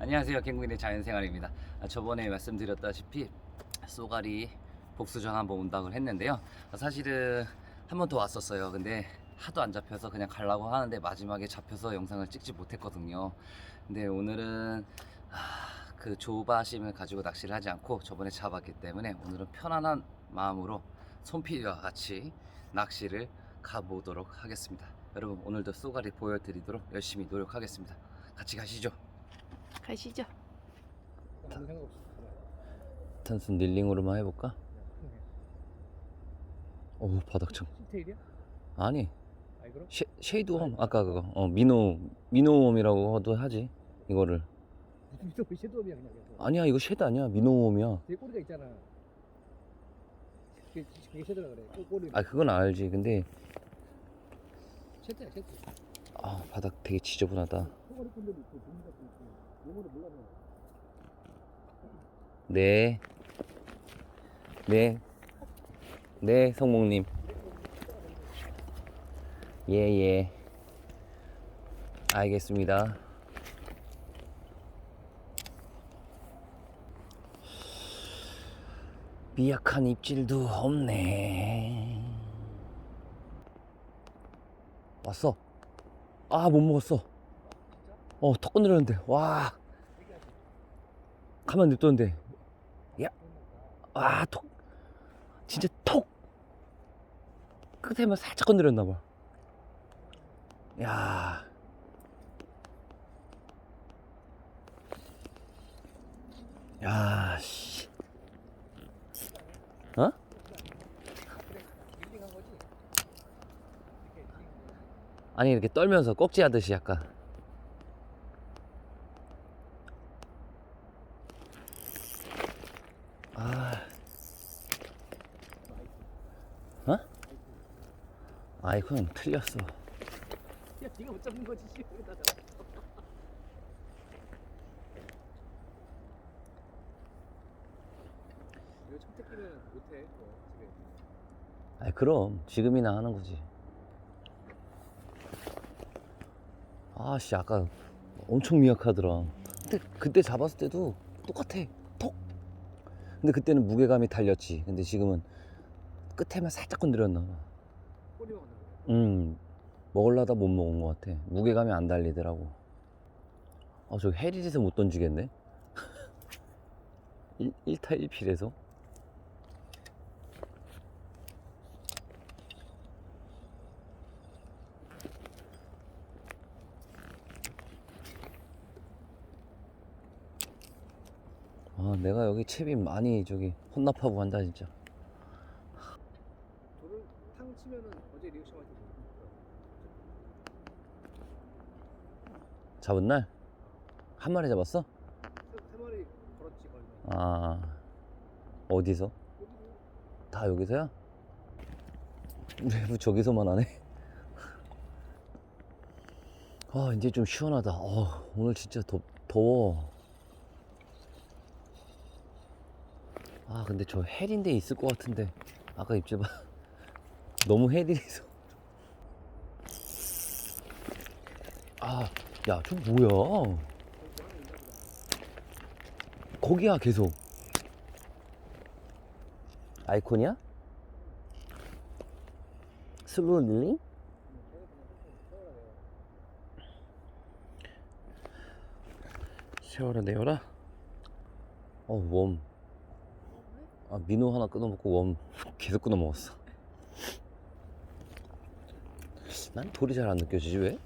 안녕하세요. 갱구인의 자연생활입니다. 아, 저번에 말씀드렸다시피 쏘가리 복수전 한번 온다고 했는데요. 아, 사실은 한 번 더 왔었어요. 근데 하도 안 잡혀서 그냥 가려고 하는데 마지막에 잡혀서 영상을 찍지 못했거든요. 근데 오늘은 아, 그 조바심을 가지고 낚시를 하지 않고 저번에 잡았기 때문에 오늘은 편안한 마음으로 손필과 같이 낚시를 가보도록 하겠습니다. 여러분 오늘도 쏘가리 보여드리도록 열심히 노력하겠습니다. 같이 가시죠. 가시죠. 탄슨 릴링으로만 해볼까? 오 바닥청 신테일이야? 아니. 아이 그럼? 쉐, 쉐이드 웜 아까 그거. 어 미노 미노 웜이라고도 하지 이거를. 무슨 미소 섀도우이야 그냥 아니야 이거 쉐드 아니야. 미노 웜이야. 뒤에 꼬리가 있잖아. 그게, 그게 섀도우라 그래. 꼬, 꼬리. 아 그건 알지. 근데 섀도우야 섀도우 아 바닥 되게 지저분하다. 꼬리 꾼들도 있고 종이 같은 있고 네 네, 네, 성목님. 예, 예. 알겠습니다. 미약한 입질도 없네. 왔어. 아, 못 먹었어. 어, 턱 건드렸는데. 와. 가만 냅뒀는데. 야. 아, 톡. 진짜 톡. 끝에만 살짝 건드렸나봐. 야. 야, 씨. 어? 아니, 이렇게 떨면서 꼭지 하듯이 약간. 아. 어? 아이콘 틀렸어. 야 네가 못 잡은 거지 이거 청태기는 못해 아이 그럼 지금이나 하는 거지. 아씨 아까 엄청 미약하더라. 근데 그때 잡았을 때도 똑같아. 톡. 근데 그때는 무게감이 달렸지. 근데 지금은 끝에만 살짝 건드렸나 봐. 음 먹을라다 못 먹은 것 같아. 무게감이 안 달리더라고. 아 저 해리에서 못 던지겠네. 1, 1타 1필에서. 아 내가 여기 채비 많이 저기 혼납하고 한다 진짜. 돌을 탕 치면은 어제 리액션 할때 잡은 날? 한 마리 잡았어? 세 마리 걸었지 걸면 아 어디서? 다 여기서야? 왜뭐 저기서만 하네? 아 이제 좀 시원하다 어, 오늘 진짜 더, 더워 아 근데 저 헬인데 있을 것 같은데 아까 입질 봐 너무 헬이라서 아야 저 뭐야 거기야 계속 아이콘이야? 슬로우 릴링? 세워라 내워라 어 웜. 아 민호 하나 끊어먹고 웜 계속 끊어먹었어 난 돌이 잘 안 느껴지지 왜?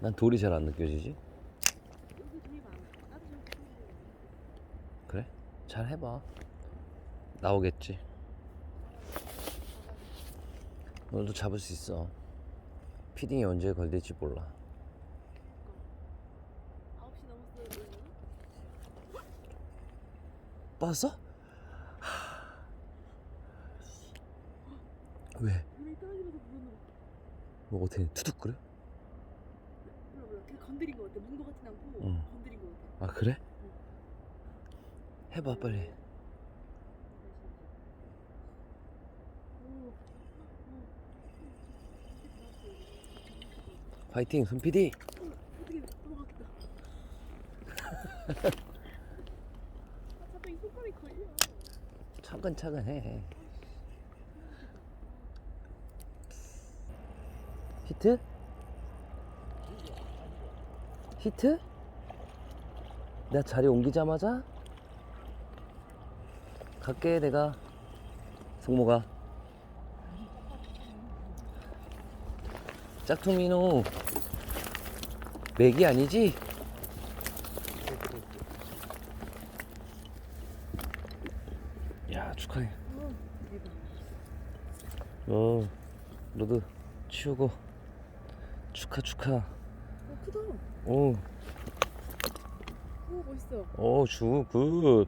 난 돌이 잘 안 느껴지지 그래? 잘 해봐 나오겠지 너도 잡을 수 있어 피딩이 언제 걸릴지 몰라 9시 넘었어요, 오늘. 빠졌어? 하... 왜? 물이 떨어지면서 물었나 봐. 뭐 어떻게? 몰라, 몰라. 그냥 건드린 거 같아. 문거 같진 않고 응. 건드린 거 같아. 아 그래? 해봐 빨리. 파이팅 손 PD 어떻게 넘어갔다. 자꾸 이 손가락이 걸려. 차근차근 해. 히트? 히트? 내가 자리 옮기자마자 갈게 내가 성모가 짝퉁민호 맥이 아니지? 야 축하해 어, 대박. 어, 너도 치우고 축하 축하. 어, 크다. 오, 오, 멋있어. 오, 주 굿.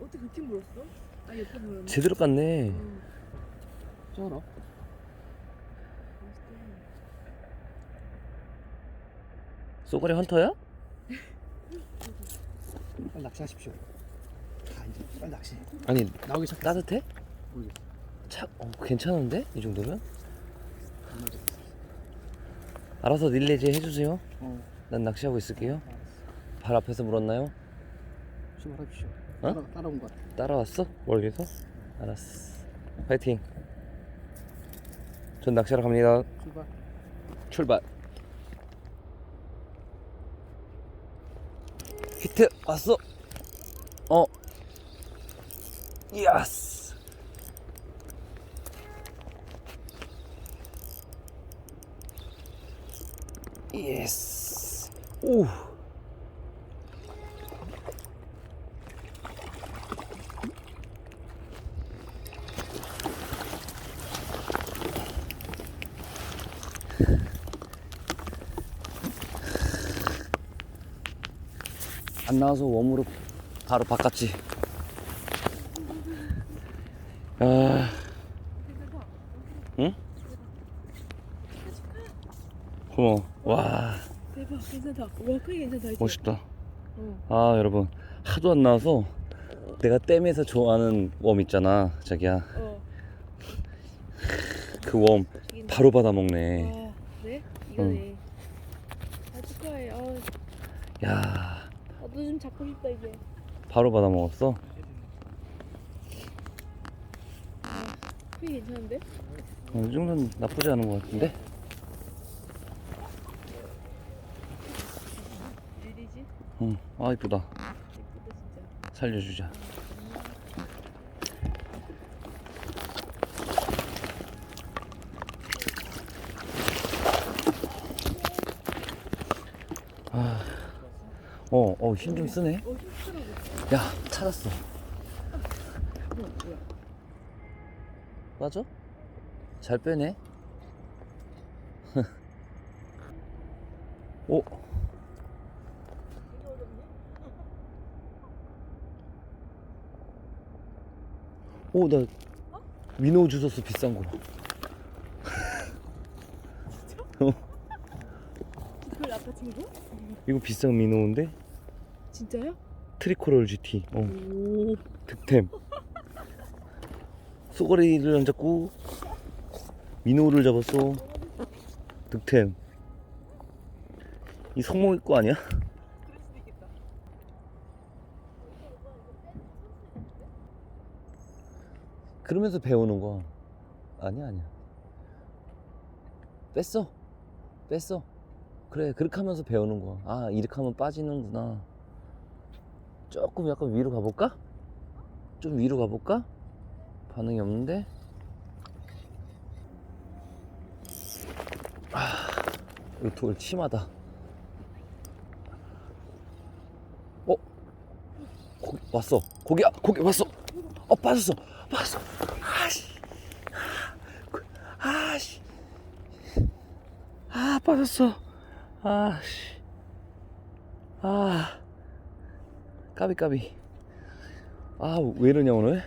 어떻게 그렇게 물었어? 아, 옆에 물었네. 제대로 깠네. 응, 쩔어. 멋있다. 쏘가리 헌터야? 빨리 낚시하십시오. 다 이제 빨리 낚시. 아니 나오기 시작. 따뜻해? 모르겠어. 차, 어, 괜찮은데 이 정도면? 알아서 릴레이즈 해주세요. 어. 난 낚시하고 있을게요. 발 앞에서 물었나요? 출발하십시오. 어? 따라 따라온 것 같아. 따라왔어? 멀리서? 알았어. 파이팅. 전 낚시하러 갑니다. 출발. 출발. 히트 왔어. 어. 야스. 예스. 오. 안 나와서 웜으로 바로 바꿨지. 아, 괜찮다. 응? 고마워. 와, 대박, 괜찮다. 와, 크게 괜찮다. 이제. 멋있다. 어. 아, 여러분. 하도 안 나와서 내가 댐에서 좋아하는 웜 있잖아. 자기야. 어. 그웜 이긴- 바로 받아 먹네. 와, 네? 이거네. 아, 축하해. 아, 야, 나도 좀 잡고 싶다, 이제. 바로 받아 먹었어. 크게 괜찮은데? 어, 이 정도는 나쁘지 않은 것 같은데? 리리지? 응. 아, 이쁘다. 살려주자. 아, 어, 어, 힘 좀 쓰네. 어. 야, 찾았어. 맞아? 잘 빼네. 오. 오, 나 민호 주웠어 비싼 거. 그걸 아까 친구? 이거 비싼 민호인데 진짜요? 트리코롤 GT. 어, 오. 득템. 쏘가리를 안 잡고 민호를 잡았어. 득템. 이 성목이 거 아니야? 그럴 수도 있겠다. 그러면서 배우는 거. 아니야, 아니야. 뺐어. 뺐어. 그래, 그렇게 하면서 배우는 거야. 아, 이렇게 하면 빠지는구나. 조금 약간 위로 가볼까? 좀 위로 가볼까? 반응이 없는데? 아, 이거 돌 심하다. 어? 고기 왔어. 고기야, 고기 왔어. 어, 빠졌어. 빠졌어. 아씨. 아씨. 아, 빠졌어. 아씨. 아. 까비, 까비. 아, 왜 이러냐, 오늘?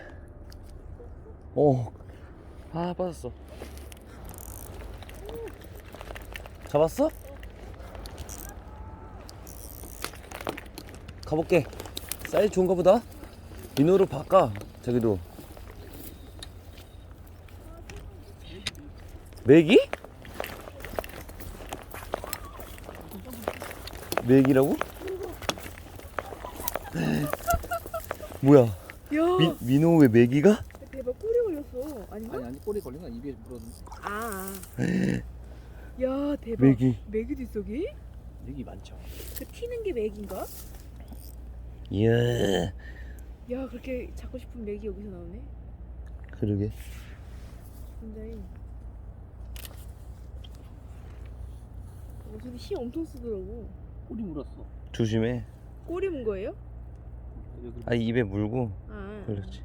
어. 아, 빠졌어. 잡았어? 가볼게. 사이즈 좋은가 보다. 민호로 바꿔. 저기도. 맥이? 맥이라고? 뭐야? 야 미, 민호의 메기가? 대박 꼬리 걸렸어 아닌가? 아니 아니 꼬리 걸린 건 입에 물었는 아, 아. 야 대박 메기. 메기도 있어 여기? 얘기 많죠. 그 튀는 게 맥인가? 이야. 야 그렇게 잡고 싶은 맥이 여기서 나오네 그러게. 굉장히 어, 저기 시 엄청 쓰더라고 꼬리 물었어. 조심해. 꼬리 문 거예요? 아 입에 물고. 아 그렇지.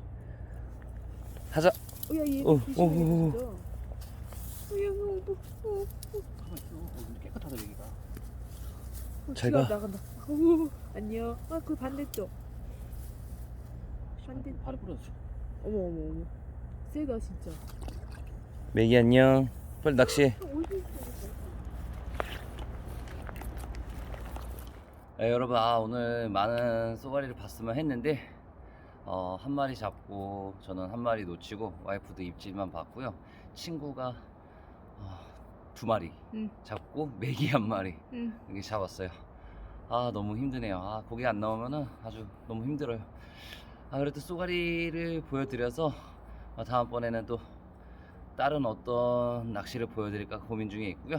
하자. 어야 얘 어, 조심해 어, 어, 어. 진짜 어, 어, 어, 가만 있어. 어, 근데 깨끗하다 여기가. 어, 잘 쥐가 가. 나간다 어, 안녕 아 그 반대쪽 반대 발에 뿌렸어. 어머 어머 어머 세다 진짜 메기 안녕. 빨리 낚시해. 어디 있어 네, 여러분 아 오늘 많은 쏘가리를 봤으면 했는데 어, 한 마리 잡고 저는 한 마리 놓치고 와이프도 입질만 봤고요. 친구가 어, 두 마리 응. 잡고 메기 한 마리 응 이렇게 잡았어요. 아 너무 힘드네요. 아 고기 안 나오면은 아주 너무 힘들어요. 아 그래도 쏘가리를 보여드려서 어, 다음번에는 또 다른 어떤 낚시를 보여드릴까 고민 중에 있고요.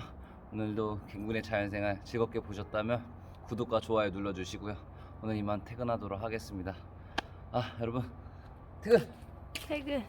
오늘도 갱군의 자연생활 즐겁게 보셨다면 구독과 좋아요 눌러주시고요. 오늘 이만 퇴근하도록 하겠습니다. 아 여러분 퇴근! 태그